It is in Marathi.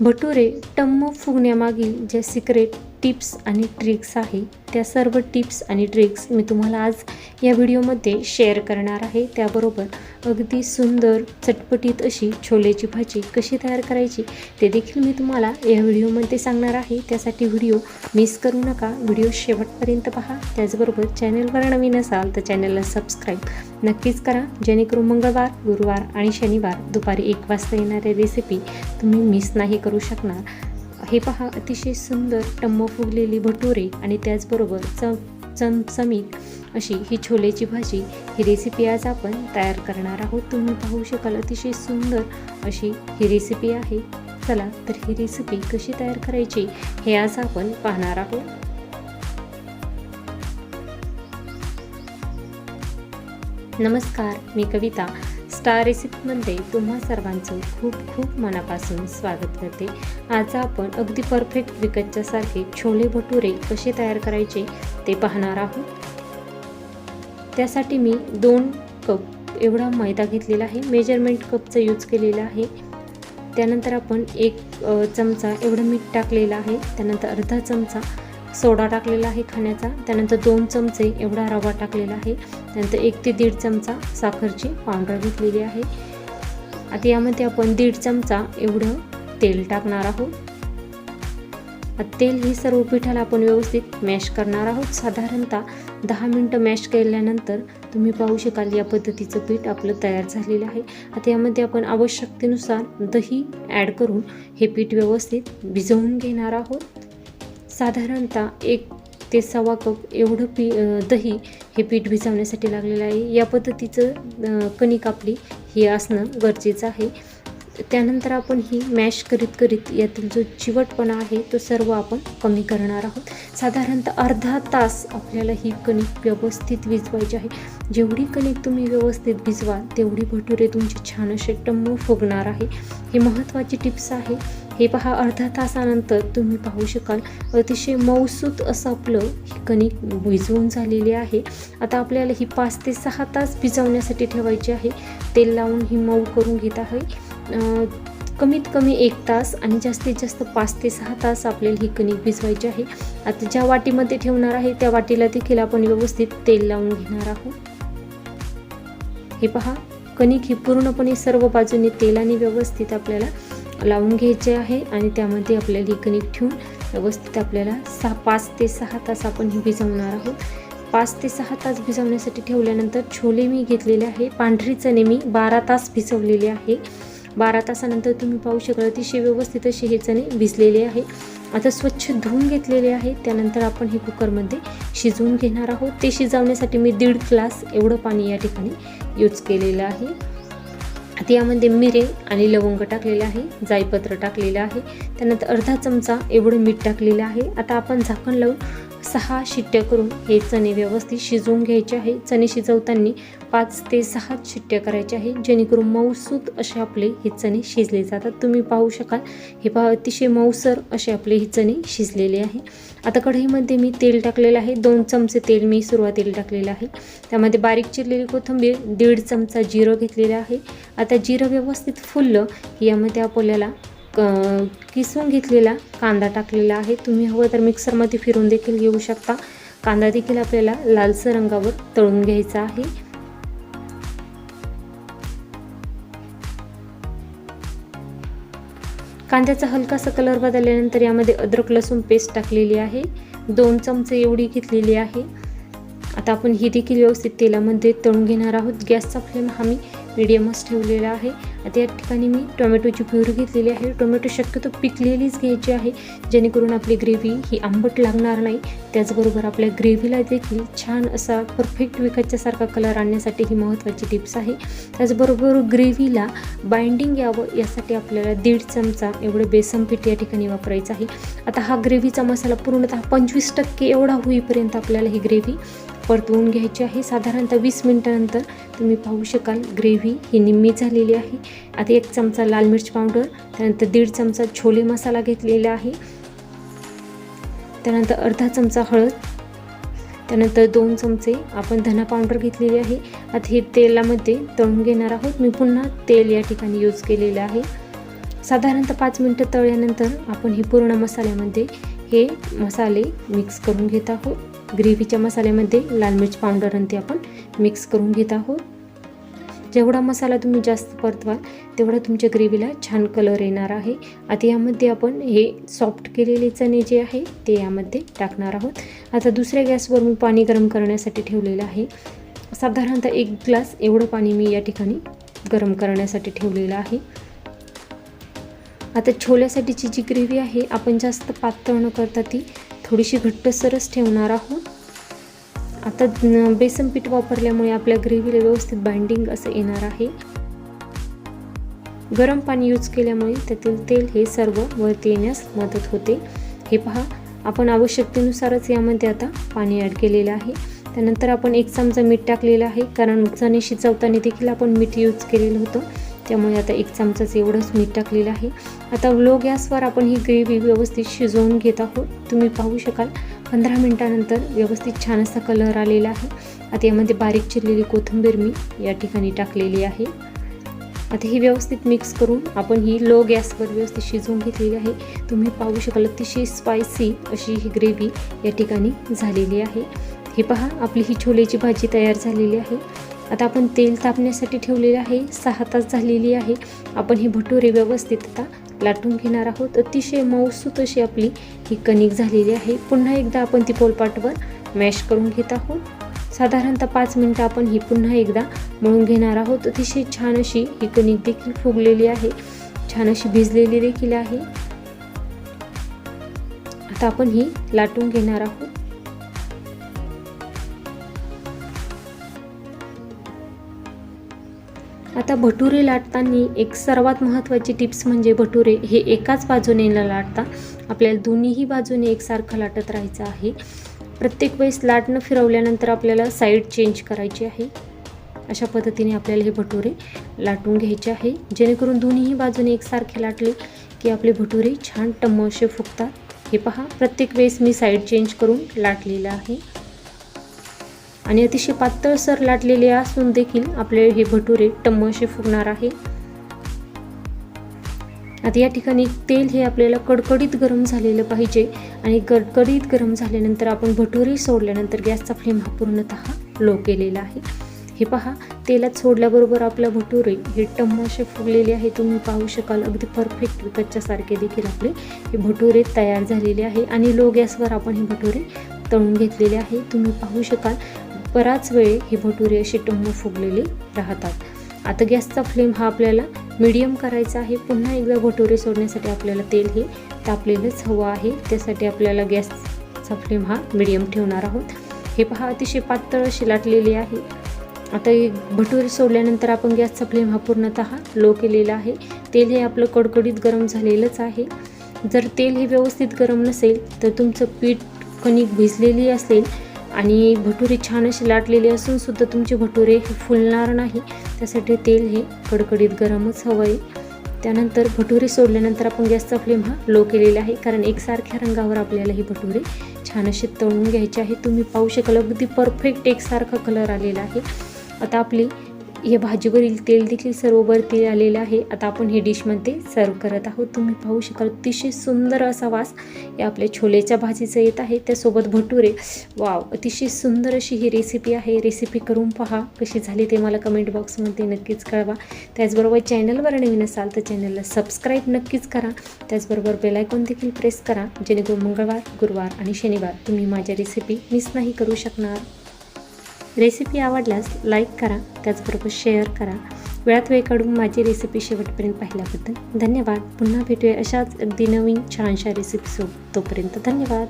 भटुरे टम्म फुगण्यामागील जे सिक्रेट टिप्स आणि ट्रिक्स आहे. त्या सर्व टिप्स आणि ट्रिक्स मी तुम्हाला आज या व्हिडिओमध्ये शेअर करणार आहे. त्याबरोबर अगदी सुंदर चटपटीत अशी छोलेची भाजी कशी तयार करायची ते देखील मी तुम्हाला या व्हिडिओमध्ये सांगणार आहे. त्यासाठी व्हिडिओ मिस करू नका. व्हिडिओ शेवटपर्यंत पहा. त्याचबरोबर चॅनलवर नवीन असाल तर चॅनलला सबस्क्राईब नक्कीच करा. जेणेकरून मंगळवार गुरुवार आणि शनिवार दुपारी एक वाजता येणाऱ्या रेसिपी तुम्ही मिस नाही करू शकणार. हे पहा अतिशय सुंदर टम्म फुगलेली भटुरे आणि त्याचबरोबर चम चमचमीत अशी ही छोलेची भाजी. ही रेसिपी आज आपण तयार करणार आहोत. तुम्ही पाहू शकाल अतिशय सुंदर अशी ही रेसिपी आहे. चला तर ही रेसिपी कशी तयार करायची हे आज आपण पाहणार आहोत. नमस्कार मी कविता. स्टार रेसिपीमध्ये तुम्हा सर्वांचं खूप खूप मनापासून स्वागत करते. आज आपण अगदी परफेक्ट विकतच्यासारखे छोले भटुरे कसे तयार करायचे ते पाहणार आहोत. त्यासाठी मी दोन कप एवढा मैदा घेतलेला आहे. मेजरमेंट कपचा यूज केलेला आहे. त्यानंतर आपण एक चमचा एवढं मीठ टाकलेलं आहे. त्यानंतर अर्धा चमचा सोडा टाकलेला आहे खाण्याचा. त्यानंतर दोन चमचे एवढा रवा टाकलेला आहे. त्यानंतर एक ते दीड चमचा साखरची पावडर घेतलेली आहे. आता यामध्ये आपण दीड चमचा एवढं तेल टाकणार आहोत. तेल ही सर्व पिठाला आपण व्यवस्थित मॅश करणार आहोत. साधारणतः दहा मिनटं मॅश केल्यानंतर तुम्ही पाहू शकाल या पद्धतीचं पीठ आपलं तयार झालेलं आहे. आता यामध्ये आपण आवश्यकतेनुसार दही ॲड करून हे पीठ व्यवस्थित भिजवून घेणार आहोत. साधारणतः एक ते सव्वा कप एवढं पी दही हे पीठ भिजवण्यासाठी लागलेलं आहे. या पद्धतीचं कणिक आपली ही असणं गरजेचं आहे. त्यानंतर आपण ही मॅश करीत करीत यातील जो चिवटपणा आहे तो सर्व आपण कमी करणार आहोत. साधारणतः अर्धा तास आपल्याला ही कणिक व्यवस्थित भिजवायची आहे. जेवढी कणिक तुम्ही व्यवस्थित भिजवाल तेवढी भटुरे तुमचे छान असे टम्म फुगणार आहे. हे महत्त्वाची टिप्स आहे. हे पहा अर्धा तासानंतर तुम्ही पाहू शकाल. अतिशय मऊसूत असं आपलं ही कणिक भिजवून झालेली आहे. आता आपल्याला ही पाच ते सहा तास भिजवण्यासाठी ठेवायची आहे. तेल लावून ही मऊ करून घेत आहे. कमीत कमी एक तास आणि जास्तीत जास्त पाच ते सहा तास आपल्याला ही कणिक भिजवायची आहे. आता ज्या वाटीमध्ये ठेवणार आहे त्या वाटीला देखील आपण व्यवस्थित तेल लावून घेणार आहोत. हे पहा कणिक ही पूर्णपणे सर्व बाजूने तेलाने व्यवस्थित आपल्याला लावून घ्यायचे आहे आणि त्यामध्ये आपल्याला ही कणिक ठेवून व्यवस्थित आपल्याला सहा पाच ते सहा तास आपण ही भिजवणार आहोत. पाच ते सहा तास भिजवण्यासाठी ठेवल्यानंतर छोले मी घेतलेले आहे. पांढरी चणे मी बारा तास भिजवलेले आहे. बारा तासानंतर तुम्ही पाहू शकाल अतिशय व्यवस्थित असे हे चणे भिजलेले आहे. आता स्वच्छ धुवून घेतलेले आहे. त्यानंतर आपण हे कुकरमध्ये शिजवून घेणार आहोत. ते शिजवण्यासाठी मी दीड ग्लास एवढं पाणी या ठिकाणी यूज केलेलं आहे. आता यामध्ये मिरे आणि लवंग टाकलेले आहे जायपत्र टाकलेलं आहे. त्यानंतर अर्धा चमचा एवढं मीठ टाकलेलं आहे. आता आपण झाकण लावून सहा शिट्ट्या करून हे चणे व्यवस्थित शिजवून घ्यायचे आहे. चणे शिजवताना पाच ते सहा शिट्ट्या करायच्या आहे. जेणेकरून मऊसूत असे आपले हे चणे शिजले जातात. तुम्ही पाहू शकाल. हे पहा अतिशय मऊसर असे आपले हे चणे शिजलेले आहे. आता कढईमध्ये मी तेल टाकलेलं आहे. दोन चमचे तेल मी सुरुवातीला टाकलेलं आहे. त्यामध्ये बारीक चिरलेली कोथिंबीर दीड चमचा जिरं घेतलेलं आहे. आता जिरं व्यवस्थित फुललं की यामध्ये आपल्याला क किसून घेतलेला कांदा टाकलेला आहे. तुम्ही हवं तर मिक्सरमध्ये फिरून देखील घेऊ शकता. कांदा देखील आपल्याला लालसर रंगावर तळून घ्यायचा आहे. कांद्याचा हलकासा कलर बदलल्यानंतर यामध्ये अद्रक लसूण पेस्ट टाकलेली आहे. दोन चमचे एवढी घेतलेली आहे. आता आपण ही देखील व्यवस्थित तेलामध्ये तळून घेणार आहोत. गॅसचा फ्लेम हा मी मिडियमच ठेवलेला आहे. आता या ठिकाणी मी टोमॅटोची प्युरी घेतलेली आहे. टोमॅटो शक्यतो पिकलेलीच घ्यायची आहे. जेणेकरून आपली ग्रेव्ही ही आंबट लागणार नाही. त्याचबरोबर आपल्या ग्रेव्हीला देखील छान असा परफेक्ट विकतच्यासारखा कलर आणण्यासाठी ही महत्त्वाची टिप्स आहे. त्याचबरोबर ग्रेव्हीला बाइंडिंग यावं यासाठी आपल्याला दीड चमचा एवढं बेसन पीठ या ठिकाणी वापरायचं आहे. आता हा ग्रेव्हीचा मसाला पूर्णतः पंचवीस टक्के एवढा होईपर्यंत आपल्याला ही ग्रेव्ही परतवून घ्यायची आहे. साधारणतः वीस मिनटानंतर तुम्ही पाहू शकाल ग्रेव्ही ही निम्मी झालेली आहे. आता एक चमचा लाल मिर्च पावडर त्यानंतर दीड चमचा छोले मसाला घेतलेला आहे. त्यानंतर अर्धा चमचा हळद त्यानंतर दोन चमचे आपण धना पावडर घेतलेली आहे. आता हे तेलामध्ये तळून घेणार आहोत. मी पुन्हा तेल या ठिकाणी यूज केलेलं आहे. साधारणतः पाच मिनटं तळल्यानंतर आपण हे पूर्ण मसाल्यामध्ये हे मसाले मिक्स करून घेत आहोत. ग्रेव्हीच्या मसाल्यामध्ये लाल मिर्च पावडर आणि ते आपण मिक्स करून घेत आहोत. जेवढा मसाला तुम्ही जास्त परतवाल तेवढा तुमच्या ग्रेव्हीला छान कलर येणार आहे. आता यामध्ये आपण हे सॉफ्ट केलेले चणे जे आहे ते यामध्ये टाकणार आहोत. आता दुसऱ्या गॅसवर मी पाणी गरम करण्यासाठी ठेवलेलं आहे. साधारणतः एक ग्लास एवढं पाणी मी या ठिकाणी गरम करण्यासाठी ठेवलेलं आहे. आता छोल्यासाठीची जी ग्रेव्ही आहे आपण जास्त पातळ न करता ती थोडीशी घट्टसरच ठेवणार आहोत. आता बेसन पीठ वापरल्यामुळे आपल्या ग्रेव्हीला व्यवस्थित बाइंडिंग असं येणार आहे. गरम पाणी यूज केल्यामुळे त्यातील तेल हे सर्व वरती येण्यास मदत होते. हे पहा आपण आवश्यकतेनुसारच यामध्ये आता पाणी ॲड केलेलं आहे. त्यानंतर आपण एक चमचा मीठ टाकलेलं आहे कारण चणे शिजवताना देखील आपण मीठ यूज केलेलं होतं. त्यामुळे आता एक चमचाच एवढंच मीठ टाकलेलं आहे. आता लो गॅसवर आपण ही ग्रेव्ही व्यवस्थित शिजवून घेत आहोत. तुम्ही पाहू शकाल. पंधरा मिनटानंतर व्यवस्थित छान असा कलर आलेला आहे. आता यामध्ये बारीक चिरलेली कोथिंबीर मी या ठिकाणी टाकलेली आहे. आता ही व्यवस्थित मिक्स करून आपण ही लो गॅसवर व्यवस्थित शिजवून घेतलेली आहे. तुम्ही पाहू शकाल अतिशय स्पायसी अशी ही ग्रेव्ही या ठिकाणी झालेली आहे. हे पहा आपली ही छोलेची भाजी तयार झालेली आहे. आता आपण तेल तापण्यासाठी ठेवलेले आहे. सहा तास झालेली आहे. आपण ही भटुरे व्यवस्थित आता लाटून घेणार आहोत. अतिशय मऊसूत अशी आपली ही कणिक झालेली आहे. पुन्हा एकदा आपण ती पोलपाटवर मॅश करून घेत आहोत. साधारणतः पाच मिनटं आपण ही पुन्हा एकदा मळून घेणार आहोत. अतिशय छान अशी ही कणिक देखील फुगलेली आहे. छान अशी भिजलेली देखील आहे. आता आपण ही लाटून घेणार आहोत. आता भटुरे लाटताना एक सर्वात महत्त्वाची टिप्स म्हणजे भटुरे हे एकाच बाजूने न लाटता आपल्याला दोन्हीही बाजूने एकसारखं लाटत राहायचं आहे. प्रत्येक वेळेस लाटणं फिरवल्यानंतर आपल्याला साईड चेंज करायची आहे. अशा पद्धतीने आपल्याला हे भटुरे लाटून घ्यायचे आहे. जेणेकरून दोन्हीही बाजूने एकसारखे लाटले की आपले भटुरे छान टम्मसे फुगतात. हे पहा प्रत्येक वेळेस मी साईड चेंज करून लाटलेलं आहे. आणि अतिशय पातळसर लाटलेले असून देखील आपले हे भटुरे टम्म असे फुगणार आहे. आता या ठिकाणी तेल हे आपल्याला कडकडीत गरम झालेलं पाहिजे आणि कडकडीत गरम झाल्यानंतर आपण भटुरे सोडल्यानंतर गॅसचा फ्लेम हा पूर्णतः लो केलेला आहे. हे पहा तेलात सोडल्याबरोबर आपला भटुरे हे टम्म असे फुगलेले आहे. तुम्ही पाहू शकाल अगदी परफेक्ट विकतच्यासारखे देखील आपले हे भटुरे तयार झालेले आहे. आणि लो गॅसवर आपण हे भटुरे तळून घेतलेले आहे. तुम्ही पाहू शकाल बराच वेळ ही भटुरे अशी टुंब फुगलेली राहतात. आता गॅसचा फ्लेम हा आपल्याला मिडियम करायचा आहे. पुन्हा एकदा भटुरे सोडण्यासाठी आपल्याला तेल हे तापलेलंच हवं आहे. त्यासाठी आपल्याला गॅसचा फ्लेम हा मीडियम ठेवणार आहोत. हे पहा अतिशय पातळ अशी लाटलेली आहे. आता एक भटुरे सोडल्यानंतर आपण गॅसचा फ्लेम हा पूर्णतः लो केलेला आहे. तेल हे आपलं कडकडीत गरम झालेलंच आहे. जर तेल हे व्यवस्थित गरम नसेल तर तुमचं पीठ कणिक भिजलेली असेल आणि भटुरे छान असे लाटलेले असून सुद्धा तुमचे भटुरे हे फुलणार नाही. त्यासाठी तेल हे कडकडीत गरमच हवं आहे. त्यानंतर भटुरे सोडल्यानंतर आपण गॅसचा फ्लेम हा लो केलेला आहे. कारण एकसारख्या रंगावर आपल्याला हे भटुरे छान असे तळून घ्यायचे आहे. तुम्ही पाहू शकाल अगदी परफेक्ट एकसारखा कलर आलेला आहे. आता आपली या भाजीवरील तेल देखील सर्व वरती आलेलं आहे. आता आपण हे डिशमध्ये सर्व करत आहोत. तुम्ही पाहू शकाल अतिशय सुंदर असा वास या आपल्या छोलेच्या भाजीचं येत आहे. त्यासोबत भटुरे. वाव अतिशय सुंदर अशी ही रेसिपी आहे. रेसिपी करून पहा कशी झाली ते मला कमेंट बॉक्समध्ये नक्कीच कळवा. त्याचबरोबर चॅनलवर नवीन असाल तर चॅनलला सबस्क्राईब नक्कीच करा. त्याचबरोबर बेलायकॉन देखील प्रेस करा. जेणेकरून मंगळवार गुरुवार आणि शनिवार तुम्ही माझ्या रेसिपी मिस नाही करू शकणार. रेसिपी आवडल्यास लाईक करा त्याचबरोबर शेअर करा. वेळात वेळ काढून माझी रेसिपी शेवटपर्यंत पाहिल्याबद्दल धन्यवाद. पुन्हा भेटूया अशाच अगदी नवीन छानशा रेसिपीसोबत. तोपर्यंत धन्यवाद.